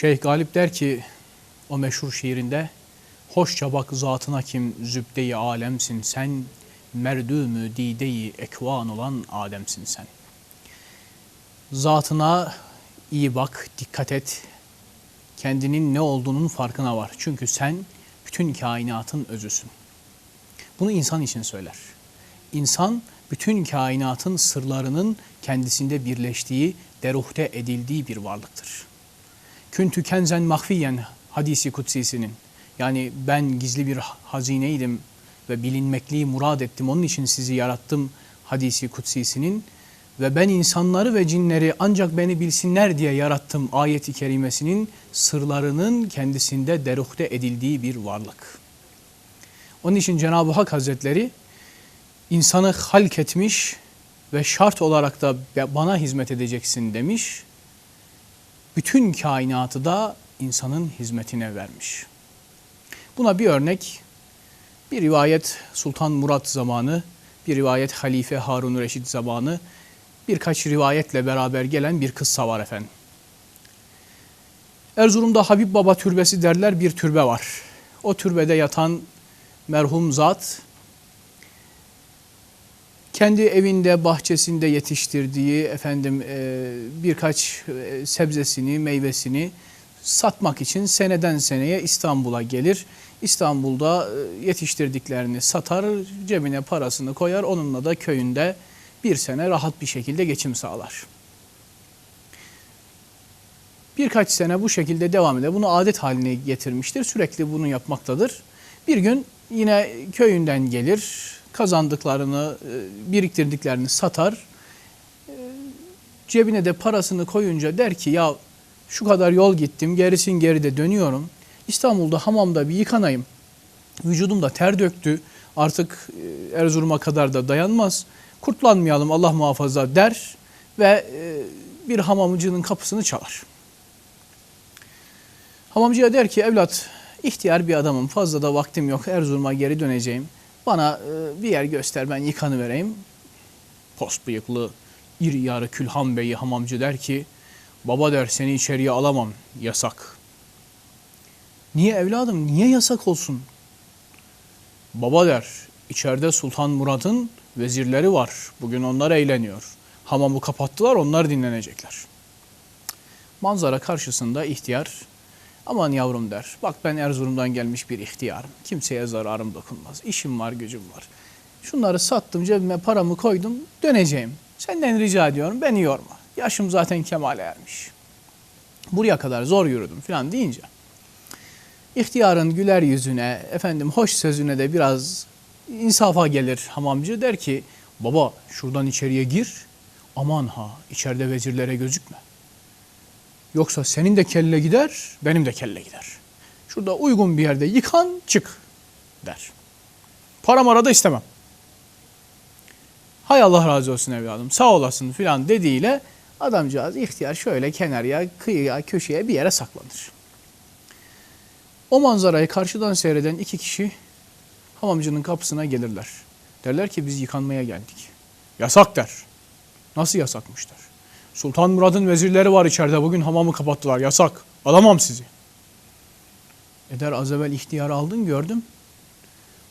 Şeyh Galip der ki o meşhur şiirinde Hoşça bak zatına kim zübde-i alemsin sen merdümü dide-i ekvan olan Ademsin sen. Zatına iyi bak, dikkat et. Kendinin ne olduğunun farkına var. Çünkü sen bütün kainatın özüsün. Bunu insan için söyler. İnsan bütün kainatın sırlarının kendisinde birleştiği, deruhte edildiği bir varlıktır. Küntü kenzen mahfiyen hadisi kutsisinin. Yani ben gizli bir hazineydim ve bilinmekliği murad ettim. Onun için sizi yarattım hadisi kutsisinin. Ve ben insanları ve cinleri ancak beni bilsinler diye yarattım ayeti kerimesinin sırlarının kendisinde deruhte edildiği bir varlık. Onun için Cenab-ı Hak Hazretleri insanı halk etmiş ve şart olarak da bana hizmet edeceksin demiş. Bütün kainatı da insanın hizmetine vermiş. Buna bir örnek, bir rivayet Sultan Murat zamanı, bir rivayet Halife Harun Reşit zamanı, birkaç rivayetle beraber gelen bir kıssa var efendim. Erzurum'da Habib Baba türbesi derler bir türbe var. O türbede yatan merhum zat kendi evinde, bahçesinde yetiştirdiği efendim e, birkaç e, sebzesini, meyvesini satmak için seneden seneye İstanbul'a gelir. İstanbul'da e, yetiştirdiklerini satar, cebine parasını koyar. Onunla da köyünde bir sene rahat bir şekilde geçim sağlar. Birkaç sene bu şekilde devam eder. Bunu adet haline getirmiştir. Sürekli bunu yapmaktadır. Bir gün yine köyünden gelir, kazandıklarını, e, biriktirdiklerini satar. E, cebine de parasını koyunca der ki ya şu kadar yol gittim, gerisin geride dönüyorum. İstanbul'da hamamda bir yıkanayım. Vücudumda ter döktü. Artık e, Erzurum'a kadar da dayanmaz. Kurtlanmayalım Allah muhafaza der ve bir hamamcının kapısını çalar. Hamamcıya der ki evlat ihtiyar bir adamım fazla da vaktim yok Erzurum'a geri döneceğim. Bana bir yer göster ben yıkanıvereyim. Post bıyıklı iri yarı Külhan Bey'i hamamcı der ki Baba der seni içeriye alamam yasak. Niye evladım niye yasak olsun? Baba der içeride Sultan Murat'ın vezirleri var. Bugün onlar eğleniyor. Hamamı kapattılar onlar dinlenecekler. Manzara karşısında ihtiyar aman yavrum der. Bak ben Erzurum'dan gelmiş bir ihtiyarım. Kimseye zararım dokunmaz. İşim var gücüm var. Şunları sattım cebime paramı koydum döneceğim. Senden rica ediyorum beni yorma. Yaşım zaten kemale ermiş. Buraya kadar zor yürüdüm falan deyince ihtiyarın güler yüzüne, efendim hoş sözüne de biraz insafa gelir hamamcı der ki baba şuradan içeriye gir aman ha içeride vezirlere gözükme. Yoksa senin de kelle gider benim de kelle gider. Şurada uygun bir yerde yıkan çık der. Param arada istemem. Hay Allah razı olsun evladım sağ olasın filan dediğiyle Adamcağız ihtiyar şöyle kenarya, kıyıya, köşeye bir yere saklanır. O manzarayı karşıdan seyreden iki kişi hamamcının kapısına gelirler. Derler ki biz yıkanmaya geldik. Yasak der. Nasıl yasakmış der. Sultan Murad'ın vezirleri var içeride bugün hamamı kapattılar yasak. Alamam sizi. Eder az evvel ihtiyarı aldın gördüm.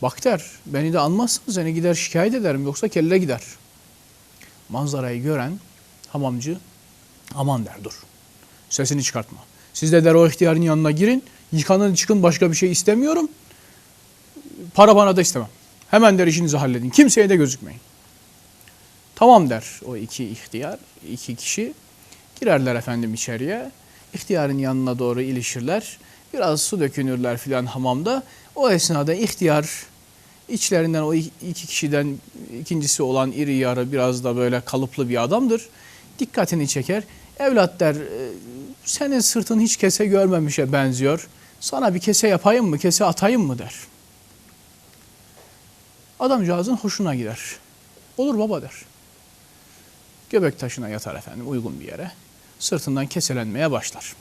Bak der beni de almazsın seni gider şikayet ederim yoksa kelle gider. Manzarayı gören Hamamcı aman der dur. Sesini çıkartma. Siz de der o ihtiyarın yanına girin. Yıkanın çıkın başka bir şey istemiyorum. Para bana da istemem. Hemen der işinizi halledin. Kimseye de gözükmeyin. Tamam der o iki ihtiyar, iki kişi. Girerler efendim içeriye. İhtiyarın yanına doğru ilişirler. Biraz su dökünürler filan hamamda. O esnada ihtiyar içlerinden o iki kişiden ikincisi olan iri yarı biraz da böyle kalıplı bir adamdır dikkatini çeker. Evlat der e, senin sırtın hiç kese görmemişe benziyor. Sana bir kese yapayım mı, kese atayım mı der. Adamcağızın hoşuna gider. Olur baba der. Göbek taşına yatar efendim uygun bir yere. Sırtından keselenmeye başlar.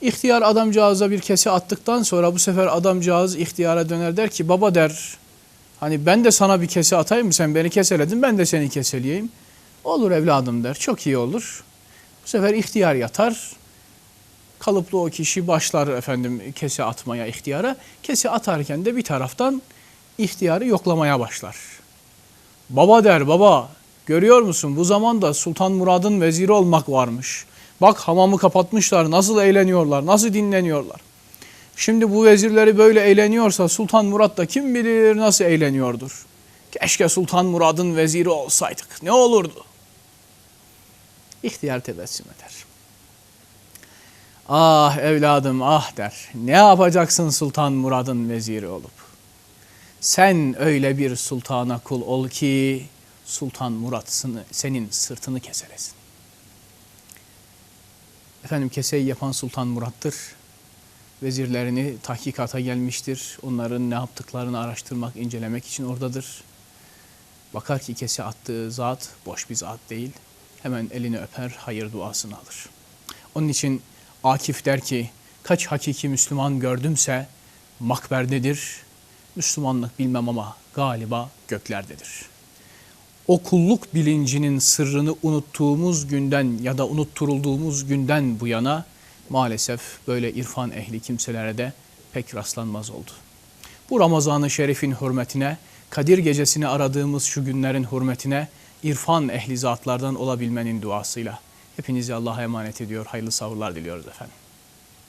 İhtiyar adamcağıza bir kese attıktan sonra bu sefer adamcağız ihtiyara döner der ki baba der hani ben de sana bir kese atayım mı sen beni keseledin ben de seni keseleyeyim. Olur evladım der. Çok iyi olur. Bu sefer ihtiyar yatar. Kalıplı o kişi başlar efendim kese atmaya ihtiyara. Kese atarken de bir taraftan ihtiyarı yoklamaya başlar. Baba der baba görüyor musun bu zamanda Sultan Murad'ın veziri olmak varmış. Bak hamamı kapatmışlar nasıl eğleniyorlar nasıl dinleniyorlar. Şimdi bu vezirleri böyle eğleniyorsa Sultan Murat da kim bilir nasıl eğleniyordur. Keşke Sultan Murad'ın veziri olsaydık ne olurdu. İhtiyar tebessüm eder. Ah evladım ah der. Ne yapacaksın Sultan Murad'ın veziri olup? Sen öyle bir sultana kul ol ki Sultan Murat senin sırtını keseresin. Efendim keseyi yapan Sultan Murat'tır. Vezirlerini tahkikata gelmiştir. Onların ne yaptıklarını araştırmak, incelemek için oradadır. Bakar ki kese attığı zat boş bir zat değil. Hemen elini öper, hayır duasını alır. Onun için Akif der ki, kaç hakiki Müslüman gördümse makberdedir. Müslümanlık bilmem ama galiba göklerdedir. O kulluk bilincinin sırrını unuttuğumuz günden ya da unutturulduğumuz günden bu yana maalesef böyle irfan ehli kimselere de pek rastlanmaz oldu. Bu Ramazan-ı Şerif'in hürmetine, Kadir gecesini aradığımız şu günlerin hürmetine irfan ehli zatlardan olabilmenin duasıyla hepinizi Allah'a emanet ediyor. Hayırlı savurlar diliyoruz efendim.